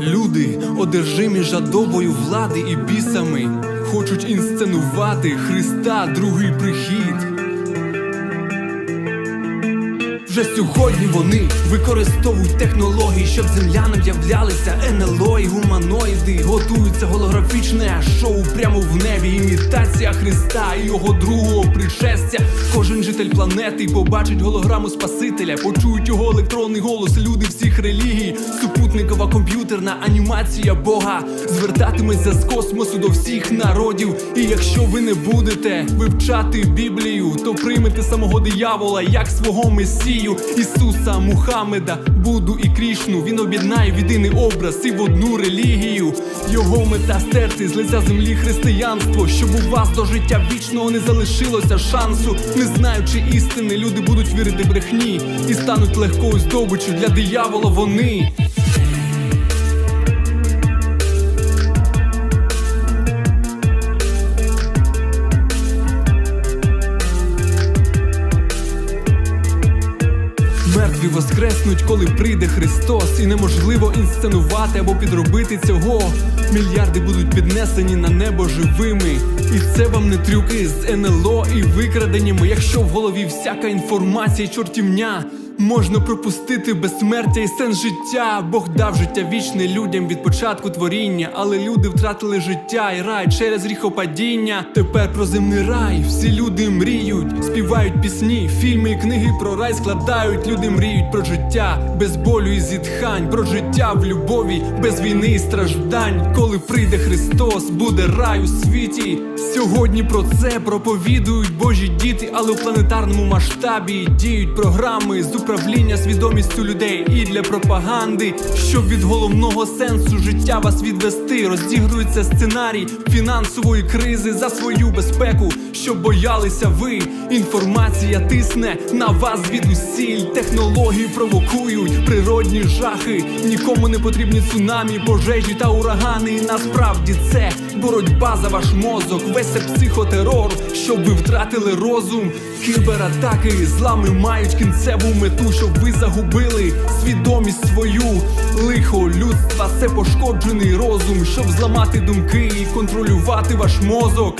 Люди, одержимі жадобою влади і бісами, хочуть інсценувати Христа другий прихід. Вже сьогодні вони використовують технології, щоб землянам являлися НЛО і гуманоїди. Готується голографічне шоу прямо в небі. Імітація Христа і його другого пришестя. Житель планети побачить голограму Спасителя, почують його електронний голос. Люди всіх релігій, супутникова комп'ютерна анімація Бога звертатиметься з космосу до всіх народів. І якщо ви не будете вивчати Біблію, то приймете самого диявола як свого месію Ісуса Мухаммеда, Буду і Крішну. Він об'єднає в єдиний образ і в одну релігію. Його мета стерти з лиця землі християнство, щоб у вас до життя вічного не залишилося шансу. Не знаючи істини, люди будуть вірити брехні і стануть легкою здобиччю для диявола. Вони. Мертві воскреснуть, коли прийде Христос, і неможливо інсценувати або підробити цього. Мільярди будуть піднесені на небо живими. І це вам не трюки з НЛО і викраденнями. Якщо в голові всяка інформація, чортівня. Можна пропустити безсмертя і сенс життя. Бог дав життя вічне людям від початку творіння, але люди втратили життя і рай через гріхопадіння. Тепер про земний рай всі люди мріють, співають пісні, фільми і книги про рай складають. Люди мріють про життя без болю і зітхань, про життя в любові, без війни і страждань. Коли прийде Христос, буде рай у світі. Сьогодні про це проповідують Божі діти, але у планетарному масштабі діють програми управління свідомістю людей і для пропаганди, щоб від головного сенсу життя вас відвести. Розігрується сценарій фінансової кризи за свою безпеку, щоб боялися ви. Інформація тисне на вас звідусіль. Технології провокують природні жахи. Нікому не потрібні цунамі, пожежі та урагани. І насправді це боротьба за ваш мозок. Весь це психотерор, щоб ви втратили розум. Кібератаки злами мають кінцеву мету, щоб ви загубили свідомість свою. Лихо людства це пошкоджений розум, щоб зламати думки і контролювати ваш мозок.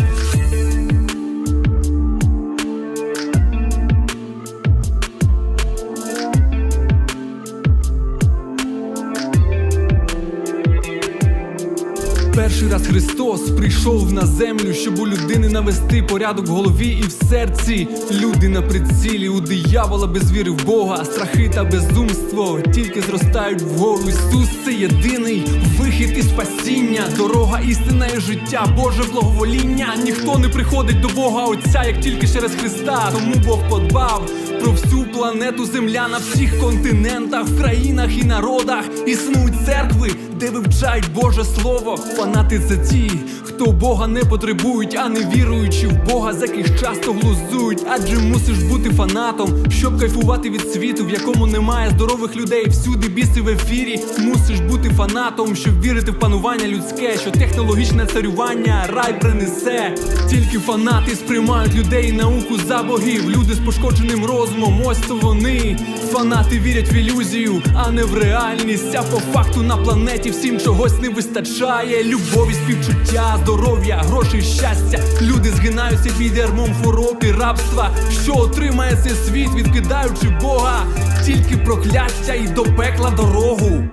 Перший раз Христос прийшов на землю, щоб у людини навести порядок в голові і в серці. Люди на прицілі у диявола без віри в Бога, страхи та безумство тільки зростають вгору. Ісус це єдиний вихід і спасіння, дорога, істина і життя, Боже благовоління. Ніхто не приходить до Бога Отця, як тільки через Христа. Тому Бог подбав про всю планету Земля на всіх континентах, в країнах і народах існують церкви, де вивчають Боже Слово. Фанати це ті, хто Бога не потребують, а не віруючи в Бога, з яких часто глузують. Адже мусиш бути фанатом, щоб кайфувати від світу, в якому немає здорових людей. Всюди біси в ефірі. Мусиш бути фанатом, щоб вірити в панування людське, що технологічне царювання рай принесе. Тільки фанати сприймають людей і науку за богів. Люди з пошкодженим розумом, ось то вони. Фанати вірять в ілюзію, а не в реальність. А по факту на планеті всім чогось не вистачає. Любові, співчуття, здоров'я, грошей, щастя. Люди згинаються під ярмом хвороб і рабства. Що отримає цей світ, відкидаючи Бога? Тільки прокляття і до пекла дорогу.